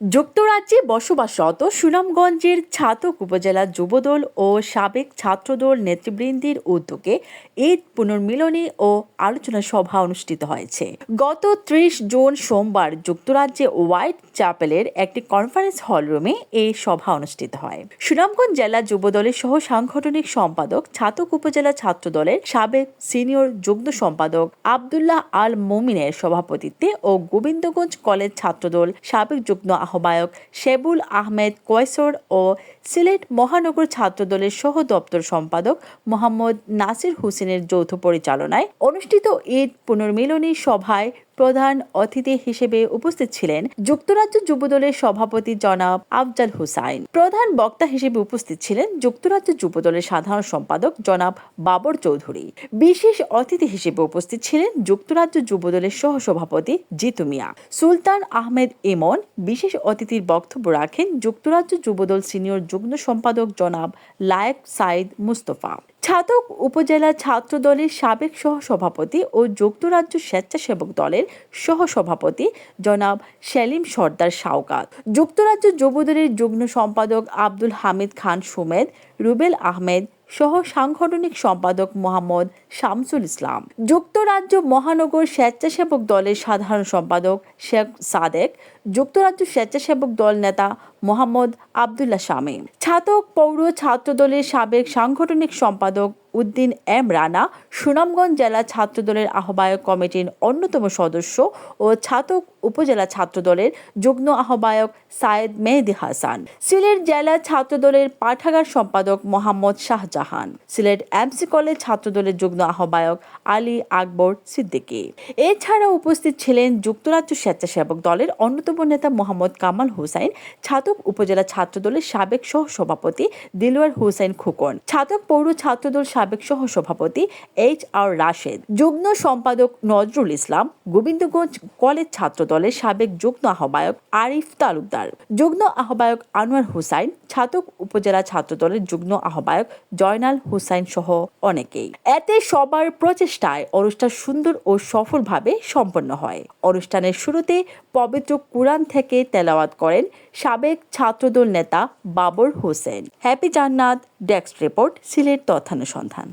যুক্তরাজ্যে বসবাসরত সুনামগঞ্জের ছাতক উপজেলা যুবদল ও সাবেক ছাত্রদল নেতৃবৃন্দের উদ্যোগে ঈদ পুনর্মিলনী ও আলোচনা সভা অনুষ্ঠিত হয়েছে। গত ত্রিশ জুন সোমবার যুক্তরাজ্যে হোয়াইট চ্যাপেলের একটি কনফারেন্স হল রুমে এই সভা অনুষ্ঠিত হয়। সুনামগঞ্জ জেলা যুবদলের সহ সাংগঠনিক সম্পাদক, ছাতক উপজেলা ছাত্রদলের সাবেক সিনিয়র যুগ্ম সম্পাদক আবদুল্লাহ আল মোমিনের সভাপতিত্বে ও গোবিন্দগঞ্জ কলেজ ছাত্রদল সাবেক যুগ্ম আহ্বায়ক শেবুল আহমেদ কয়সর ও সিলেট মহানগর ছাত্রদলের সহ দপ্তর সম্পাদক মোহাম্মদ নাসির হোসেনের যৌথ পরিচালনায় অনুষ্ঠিত ঈদ পুনর্মিলনী সভায় প্রধান অতিথি হিসেবে উপস্থিত ছিলেন যুক্তরাজ্য যুবদলের সভাপতি জনাব আফজাল হুসাইন। প্রধান বক্তা হিসেবে উপস্থিত ছিলেন যুক্তরাজ্য যুবদলের সাধারণ সম্পাদক জনাব বাবর চৌধুরী। বিশেষ অতিথি হিসেবে উপস্থিত ছিলেন যুক্তরাজ্য যুবদলের সহ সভাপতি জিতু মিয়া। সুলতান আহমেদ ইমন বিশেষ অতিথির বক্তব্য রাখেন যুক্তরাজ্য যুবদল সিনিয়র যুগ্ম সম্পাদক জনাব লায়েক সাইদ মুস্তফা। ছাতক উপজেলা ছাত্র দলের সাবেক সহ সভাপতি ও যুক্তরাজ্য স্বেচ্ছাসেবক দলের সহ সভাপতি জনাব সেলিম সর্দার শাওকাত। যুক্তরাজ্য যুবদলের যুগ্ম সম্পাদক আব্দুল হামিদ খান সুমেদ, রুবেল আহমেদ সহ সাংগঠনিক সম্পাদক মোহাম্মদ শামসুল ইসলাম। যুক্তরাজ্য মহানগর স্বেচ্ছাসেবক দলের সাধারণ সম্পাদক শেখ সাদেক, যুক্তরাজ্য স্বেচ্ছাসেবক দল নেতা মোহাম্মদ আবদুল্লাহ শামীম। ছাতক পৌর ছাত্র দলের সাবেক সাংগঠনিক সম্পাদক উদ্দিন এম রানা, সুনামগঞ্জ জেলা ছাত্রদলের আহ্বায়ক কমিটির অন্যতম সদস্য ও ছাতক উপজেলা ছাত্রদলের যুগ্ম আহ্বায়ক সায়েদ মেহেদি হাসান। সিলেট জেলা ছাত্রদলের পাঠাগার সম্পাদক মোহাম্মদ শাহজাহান। সিলেট এমসি কলেজ ছাত্রদলের যুগ্ম আহ্বায়ক আলী আকবর সিদ্দিকী। এছাড়া উপস্থিত ছিলেন যুক্তরাজ্য স্বেচ্ছাসেবক দলের অন্যতম নেতা মোহাম্মদ কামাল হুসাইন, ছাতক উপজেলা ছাত্রদলের সাবেক সহ সভাপতি দিলওয়ার হুসাইন খোকন। ছাতক পৌর ছাত্রদল সাবেক সহ সভাপতি এইচ আর রাশেদ, যুগ্ম সম্পাদক নজরুল ইসলাম, গোবিন্দগঞ্জ কলেজ ছাত্র দলের সাবেক যুগ্ম আহ্বায়ক আরিফ তালুকদার, যুগ্ম আহ্বায়ক আনোয়ার হুসাইন, ছাতক উপজেলা ছাত্র দলের যুগ্ম আহ্বায়ক জয়নাল হুসাইন সহ অনেকেই। এতে সবার প্রচেষ্টায় অনুষ্ঠান সুন্দর ও সফলভাবে সম্পন্ন হয়। অনুষ্ঠানের শুরুতে পবিত্র কুরআন থেকে তেলাওয়াত করেন সাবেক ছাত্রদল নেতা Babar Hossain. Happy Jannat desk report Sylhet তথ্যানুসন্ধান।